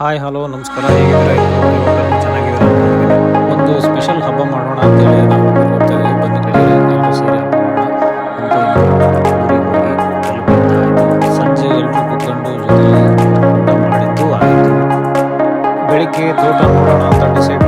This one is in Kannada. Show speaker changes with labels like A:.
A: ಹಾಯ್, ಹಲೋ, ನಮಸ್ಕಾರ, ಹೇಗಿದ್ದಾರೆ? ಚೆನ್ನಾಗಿದ್ದಾರೆ ಒಂದು ಸ್ಪೆಷಲ್ ಹಬ್ಬ ಮಾಡೋಣ ಅಂತೇಳಿ ನಾವು ಹೋಗ್ತಾ ಇದ್ದೀವಿ ಬನ್ನಿ ಗೆಳೆಯರೆ ಎಲ್ಲರೂ ಸೇರಿ ಹಬ್ಬ ಮಾಡೋಣ ಸಂಜೆ ಎಲ್ಲರೂ ಕೂತ್ಕೊಂಡು ಜೊತೆಲಿ ಊಟ ಮಾಡಿದ್ದು ಆಯಿತು. ಬೆಳಿಗ್ಗೆ ತೋಟ ನೋಡೋಣ ಅಂತ ಡಿಸೈಡ್